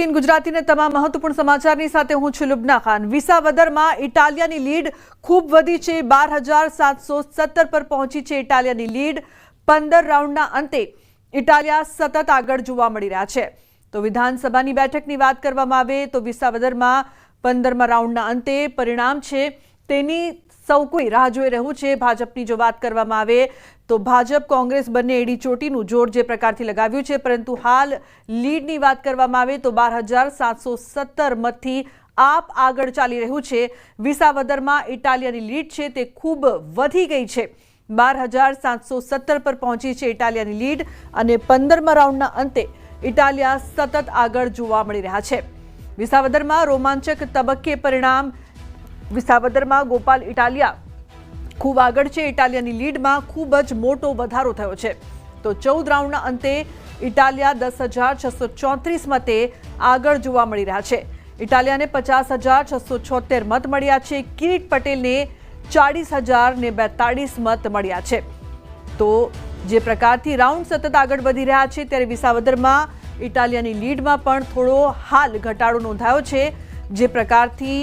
Eighteen ગુજરાતીને તમામ મહત્વપૂર્ણ સમાચારની સાથે હું છું લુબના ખાન. વિસાવદરમાં ઇટાલિયાની લીડ ખૂબ વધી છે. બાર પર પહોંચી છે ઇટાલિયાની લીડ. પંદર રાઉન્ડના અંતે ઇટાલિયા સતત આગળ જોવા મળી રહ્યા છે. તો વિધાનસભાની બેઠકની વાત કરવામાં આવે તો વિસાવદરમાં પંદરમા રાઉન્ડના અંતે પરિણામ છે. તેની સૌ કોઈ રાહ જોઈ રહ્યું છે. ભાજપની જો વાત કરવામાં આવે તો ભાજપ કોંગ્રેસ બંને એડી ચોટીનું જોર જે પ્રકારથી લગાવ્યું છે. પરંતુ હાલ લીડની વાત કરવામાં આવે તો બાર હજાર સાતસો સત્તર મતથી આપ આગળ ચાલી રહ્યું છે. વિસાવદરમાં ઇટાલિયાની લીડ છે તે ખૂબ વધી ગઈ છે. બાર હજાર સાતસો સત્તર પર પહોંચી છે ઇટાલિયાની લીડ અને પંદરમા રાઉન્ડના અંતે ઇટાલિયા સતત આગળ જોવા મળી રહ્યા છે. વિસાવદરમાં રોમાંચક તબક્કે પરિણામ વિસાવદરમાં ગોપાલ ઇટાલિયા ખૂબ આગળ છે. ઇટાલિયાની લીડમાં ખૂબ જ મોટો વધારો થયો છે. તો ચૌદ રાઉન્ડના અંતે ઇટાલિયા દસ હજાર છસો ચોત્રીસ મતે આગળ જોવા મળી રહ્યા છે. ઇટાલિયાને પચાસ હજાર છસો છોતેર મત મળ્યા છે. કિરીટ પટેલને ચાળીસ હજાર ને બેતાળીસ મત મળ્યા છે. તો જે પ્રકારથી રાઉન્ડ સતત આગળ વધી રહ્યા છે ત્યારે વિસાવદરમાં ઇટાલિયાની લીડમાં પણ થોડો હાલ ઘટાડો નોંધાયો છે. જે પ્રકારથી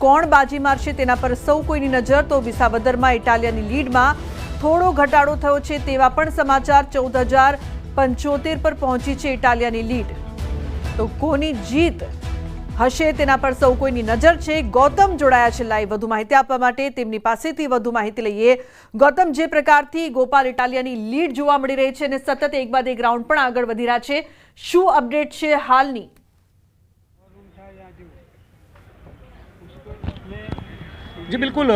કોણ બાજી મારશે તેના પર સૌ કોઈની નજર, તો વિસાવદરમાં ઇટાલિયાની લીડમાં થોડો ઘટાડો થયો છે તેવા પણ સમાચાર ચૌદ હજાર પંચોતેર પર પહોંચી છે ઇટાલિયાની લીડ. તો કોની જીત હશે તેના પર સૌ કોઈની નજર છે? ગૌતમ જોડાયા છે લાઈવ. વધુ માહિતી આપવા માટે તેમની પાસેથી વધુ માહિતી લઈએ. ગૌતમ, જે પ્રકારથી ગોપાલ ઇટાલિયાની લીડ જોવા મળી રહી છે અને સતત એક બાદ એક રાઉન્ડ પણ આગળ વધી રહ્યા છે, શું અપડેટ છે હાલની? જી, બિલકુલ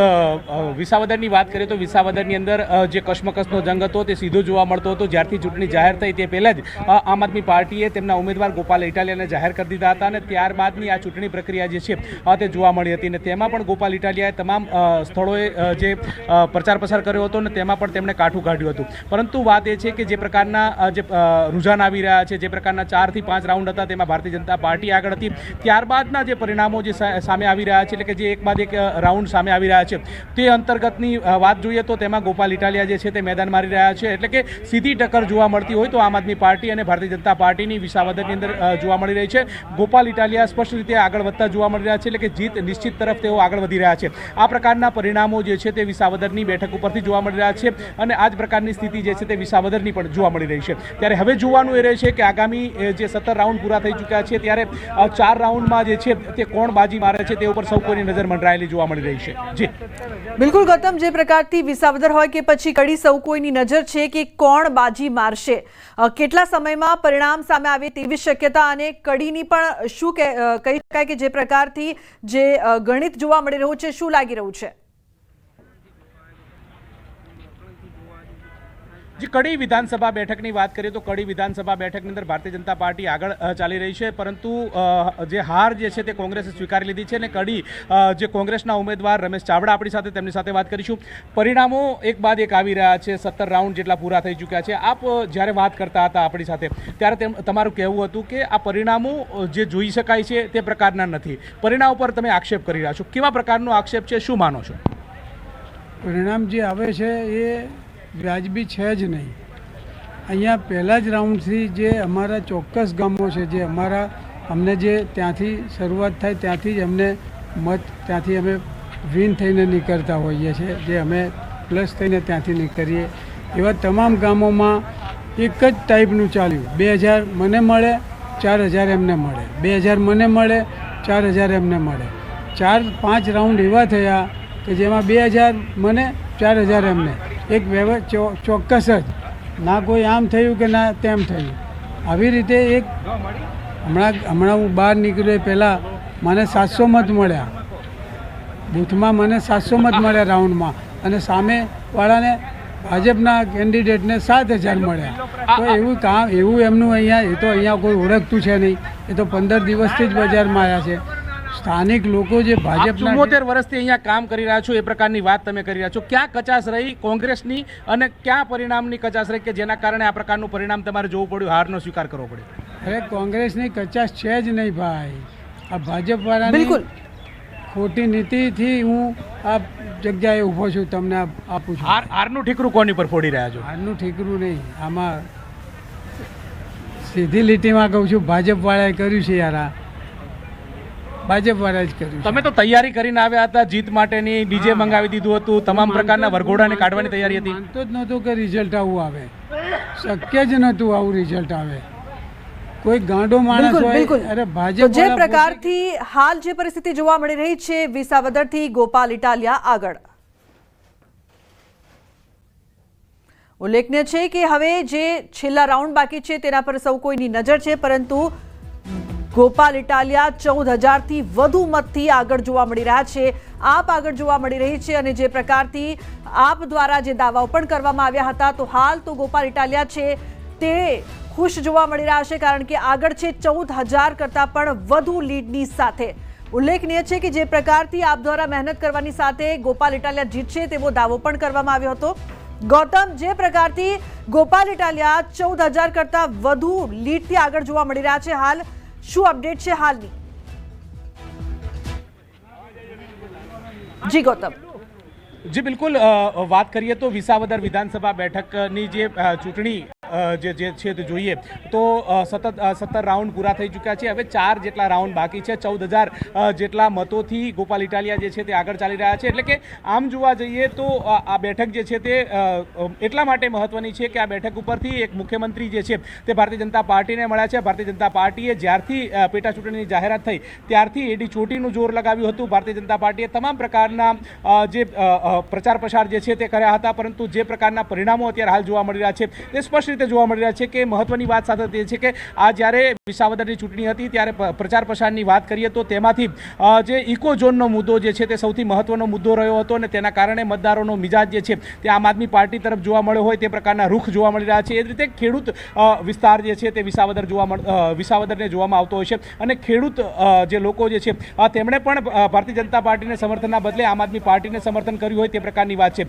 વિસાવદરની વાત કરીએ તો વિસાવદરની અંદર જે કશ્મકશનો જંગ હતો તે સીધો જોવા મળતો હતો. જ્યારથી ચૂંટણી જાહેર થઈ તે પહેલાં જ આમ આદમી પાર્ટીએ તેમના ઉમેદવાર ગોપાલ ઇટાલિયાને જાહેર કરી દીધા હતા અને ત્યારબાદની આ ચૂંટણી પ્રક્રિયા જે છે તે જોવા મળી હતી અને તેમાં પણ ગોપાલ ઇટાલિયાએ તમામ સ્થળોએ જે પ્રચાર પ્રસાર કર્યો હતો અને તેમાં પણ તેમણે કાઠું કાઢ્યું હતું. પરંતુ વાત એ છે કે જે પ્રકારના જે રૂઝાન આવી રહ્યા છે, જે પ્રકારના ચારથી પાંચ રાઉન્ડ હતા તેમાં ભારતીય જનતા પાર્ટી આગળ હતી. ત્યારબાદના જે પરિણામો જે સામે આવી રહ્યા છે, એટલે કે જે એક બાદ એક રાઉન્ડ સામે આવી રહ્યા છે. તે અંતર્ગતની વાત જોઈએ તો તેમાં ગોપાલ ઇટાલિયા જે છે તે મેદાન મારી રહ્યા છે. એટલે કે સીધી ટક્કર જોવા મળતી હોય તો આમ આદમી પાર્ટી અને ભારતીય જનતા પાર્ટીની વિસાવદરની અંદર જોવા મળી રહી છે. ગોપાલ ઇટાલિયા સ્પષ્ટ રીતે આગળ વધતા જોવા મળી રહ્યા છે. એટલે કે જીત નિશ્ચિત તરફ તેઓ આગળ વધી રહ્યા છે. આ પ્રકારના પરિણામો જે છે તે વિસાવદરની બેઠક ઉપરથી જોવા મળી રહ્યા છે અને આ જ પ્રકારની સ્થિતિ જે છે તે વિસાવદરની પણ જોવા મળી રહી છે. ત્યારે હવે જોવાનું એ રહે છે કે આગામી જે સત્તર રાઉન્ડ પૂરા થઈ ચૂક્યા છે ત્યારે ચાર રાઉન્ડમાં જે છે તે કોણ બાજી મારે છે તે ઉપર સૌ કોઈની નજર મંડરાયેલી જોવા મળી રહી છે. જી. બિલકુલ ગૌતમ, જે પ્રકારથી વિસાવદર હોય કે પછી કડી સૌ કોઈની નજર છે કે કોણ બાજી મારશે. કેટલા સમયમાં પરિણામ સામે આવે તેવી શક્યતા અને કડીની પણ શું કહી શકાય કે જે પ્રકારથી જે ગણિત જોવા મળી રહ્યું છે, શું લાગી રહ્યું છે? જે કડી વિધાનસભા બેઠકની વાત કરીએ તો કડી વિધાનસભા બેઠકની અંદર ભારતીય જનતા પાર્ટી આગળ ચાલી રહી છે. પરંતુ જે હાર જે છે તે કોંગ્રેસે સ્વીકારી લીધી છે અને કડી જે કોંગ્રેસના ઉમેદવાર રમેશ ચાવડા આપણી સાથે તેમની સાથે વાત કરીશું. પરિણામો એક બાદ એક આવી રહ્યા છે. સત્તર રાઉન્ડ જેટલા પૂરા થઈ ચૂક્યા છે. આપ જ્યારે વાત કરતા હતા આપણી સાથે, ત્યારે તેમ, તમારું કહેવું હતું કે આ પરિણામો જે જોઈ શકાય છે તે પ્રકારના નથી. પરિણામ ઉપર તમે આક્ષેપ કરી રહ્યા છો. કેવા પ્રકારનો આક્ષેપ છે? શું માનો છો? પરિણામ જે આવે છે એ વ્યાજબી છે જ નહીં. અહીંયા પહેલાં જ રાઉન્ડથી જે અમારા ચોક્કસ ગામો છે, જે અમારા અમને જે ત્યાંથી શરૂઆત થાય ત્યાંથી જ અમને મત, ત્યાંથી અમે વિન થઈને નીકળતા હોઈએ છીએ, જે અમે પ્લસ થઈને ત્યાંથી નીકળીએ. એવા તમામ ગામોમાં એક જ ટાઈપનું ચાલ્યું. બે હજાર મને મળે, ચાર હજાર એમને મળે. બે હજાર મને મળે, ચાર હજાર એમને મળે. ચાર પાંચ રાઉન્ડ એવા થયા કે જેમાં બે હજાર મને, ચાર હજાર એમને. એક ચોક્કસ જ. ના કોઈ આમ થયું કે ના તેમ થયું. આવી રીતે એક હમણાં હમણાં હું બહાર નીકળ્યો પહેલાં મને સાતસો મત મળ્યા. બૂથમાં મને સાતસો મત મળ્યા રાઉન્ડમાં. અને સામેવાળાને ભાજપના કેન્ડિડેટને સાત હજાર મળ્યા. તો એવું કામ, એવું એમનું અહીંયા, એ તો અહીંયા કોઈ ઓળખતું છે નહીં. એ તો પંદર દિવસથી જ બજારમાં આવ્યા છે. સ્થાનિક લોકો જે ભાજપ ભાજપના ચુમ્મોતેર વર્ષથી અહીંયા કામ કરી રહ્યા છો એ પ્રકારની વાત તમે કરી રહ્યા છો. ક્યાં કચાશ રહી કોંગ્રેસની અને ક્યાં પરિણામની કચાશ રહી કે જેના કારણે આ પ્રકારનું પરિણામ તમારે જોવું પડ્યું? હારનો સ્વીકાર કરવો પડ્યો. અરે કોંગ્રેસની કચાશ છે જ નહીં ભાઈ. આ ભાજપવાળાની બિલકુલ. ખોટી નીતિથી હું આ જગ્યાએ ઊભો છું તમને આપું છું. હાર હારનું ઠીકરું કોની પર ફોડી રહ્યા છો? હારનું ઠીકરું નહીં. આમાં સીધી લીટીમાં કહું છું ભાજપવાળાએ કર્યું છે યાર આ. ભાજપવાળાએ જ કર્યું તમે તો તૈયારી કરીને આવ્યા હતા જીત માટેની ડીજે મંગાવી દીધું હતું તમામ પ્રકારના વરઘોડાને કાઢવાની તૈયારી હતી. માનતો જ નહોતો કે રિઝલ્ટ આવું આવે. શક્ય જ નહોતું આવું રિઝલ્ટ આવે. કોઈ ગાંડો માણસ હોય અરે ભાજપ જે પ્રકારથી હાલ જે પરિસ્થિતિ જોવા મળી રહી છે વિસાવદરથી ગોપાલ ઇટાલિયા આગળ. ઉલ્લેખનીય છે કે હવે જે છેલ્લા રાઉન્ડ બાકી છે તેના પર સૌ કોઈની નજર છે પરંતુ ગોપાલ ઇટાલિયા ચૌદ હજારથી વધુ મતથી આગળ જોવા મળી રહ્યા છે. આપ આગળ જોવા મળી રહી છે અને જે પ્રકારથી આપ દ્વારા જે દાવાઓ પણ કરવામાં આવ્યા હતા, તો હાલ તો ગોપાલ ઇટાલિયા છે તે ખુશ જોવા મળી રહ્યા છે, કારણ કે આગળ છે ચૌદ હજાર કરતાં પણ વધુ લીડની સાથે. ઉલ્લેખનીય છે કે જે પ્રકારથી આપ દ્વારા મહેનત કરવાની સાથે ગોપાલ ઇટાલિયા જીતશે તેવો દાવો પણ કરવામાં આવ્યો હતો. ગૌતમ, જે પ્રકારથી ગોપાલ ઇટાલિયા ચૌદ હજાર કરતાં વધુ લીડથી આગળ જોવા મળી રહ્યા છે, હાલ શું અપડેટ છે હાલની જી ગૌતમ જી બિલકુલ અ, વાત કરીએ તો વિસાવદર વિધાનસભા બેઠકની જે અ, ચૂંટણી અ, જે જે છે તે જોઈએ. તો સતત સત્તર રાઉન્ડ પૂરા થઈ ચૂક્યા છે. હવે ચાર જેટલા રાઉન્ડ બાકી છે. ચૌદ હજાર જેટલા મતોથી ગોપાલ ઇટાલિયા જે છે તે આગળ ચાલી રહ્યા છે. એટલે કે આમ જોવા જઈએ તો આ બેઠક જે છે તે એટલા માટે મહત્વની છે કે આ બેઠક ઉપરથી એક મુખ્યમંત્રી જે છે તે ભારતીય જનતા પાર્ટીને મળ્યા છે. ભારતીય જનતા પાર્ટીએ જ્યારથી પેટા ચૂંટણીની જાહેરાત થઈ, ત્યારથી એડી ચોટીનું જોર લગાવ્યું હતું. ભારતીય જનતા પાર્ટીએ તમામ પ્રકારના જે પ્રચાર પ્રસાર જે છે તે કર્યા હતા. પરંતુ જે પ્રકારના પરિણામો અત્યારે હાલ જોવા મળી રહ્યા છે તે સ્પષ્ટ રીતે જોવા મળી રહ્યા છે કે મહત્વની વાત સાથે તે છે કે આ જ્યારે વિસાવદરની ચૂંટણી હતી, ત્યારે પ્રચાર પ્રસારની વાત કરીએ તો તેમાંથી જે ઇકો ઝોનનો મુદ્દો જે છે તે સૌથી મહત્વનો મુદ્દો રહ્યો હતો અને તેના કારણે મતદારોનો મિજાજ જે છે તે આમ આદમી પાર્ટી તરફ જોવા મળ્યો હોય તે પ્રકારના રૂખ જોવા મળી રહ્યા છે. એ જ રીતે ખેડૂત વિસ્તાર જે છે તે વિસાવદર જોવા વિસાવદરને જોવામાં આવતો હોય છે અને ખેડૂત જે લોકો જે છે તેમણે પણ ભારતીય જનતા પાર્ટીને સમર્થનના બદલે આમ આદમી પાર્ટીને સમર્થન કર્યું હોય તે પ્રકારની વાત છે.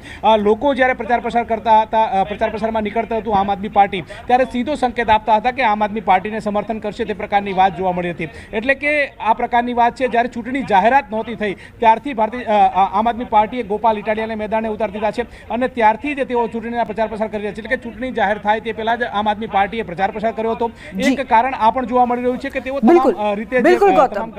લોકો જ્યારે પ્રચાર પ્રસાર કરતા હતા પ્રચાર પ્રસારમાં નીકળતું હતું, આમ આદમી પાર્ટી. ત્યારે સીધો સંકેત આપતા હતા કે આમ આદમી પાર્ટીને સમર્થન કરશે તે પ્રકારની વાત જોવા મળી હતી. એટલે કે આ પ્રકારની વાત છે જ્યારે ચૂંટણી જાહેરાત નહોતી થઈ ત્યારથી ભારતીય આમ આદમી પાર્ટીએ ગોપાલ ઇટાલિયાને મેદાને ઉતારી દીધા છે અને ત્યારથી જ તેઓ ચૂંટણીના પ્રચાર પ્રસાર કરી રહ્યા છે. એટલે કે ચૂંટણી જાહેર થાય તે પહેલાં જ આમ આદમી પાર્ટીએ પ્રચાર પ્રસાર કર્યો હતો. એક કારણ આ પણ જોવા મળી રહ્યું છે કે તેઓ રીતે જે, બિલકુલ ગૌતમ.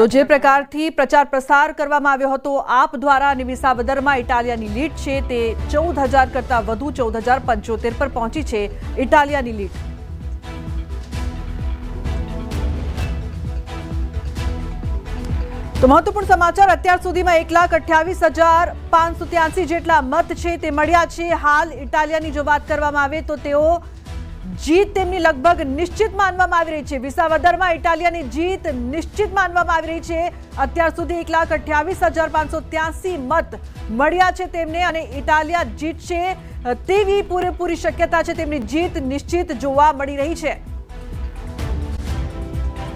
તો જે પ્રકારથી પ્રચાર પ્રસાર કરવામાં આવ્યો હતો આપ દ્વારા અને વિસાવદરમાં ઇટાલિયાની લીડ છે તે ચૌદ હજાર કરતાં વધુ ચૌદ હજાર પંચોતેર પર પહોંચી છે. ઇટાલિયાની લીડ. તો મહત્વપૂર્ણ સમાચાર, અત્યાર સુધીમાં એક લાખ અઠ્યાવીસ હજાર પાંચસો ત્યાસી જેટલા મત છે તે મળ્યા છે. હાલ ઇટાલિયાની જો વાત કરવામાં આવે તો તેઓ જીત તેમની લગભગ નિશ્ચિત માનવામાં આવી રહી છે. વિસાવદરમાં ઇટાલિયાની જીત નિશ્ચિત માનવામાં આવી રહી છે. અત્યાર સુધી એક લાખ અઠ્યાવીસ હજાર પાંચસો ત્યાસી મત મળ્યા છે તેમને અને ઇટાલિયા જીતશે તેવી પૂરેપૂરી શક્યતા છે તેમની જીત નિશ્ચિત જોવા મળી રહી છે.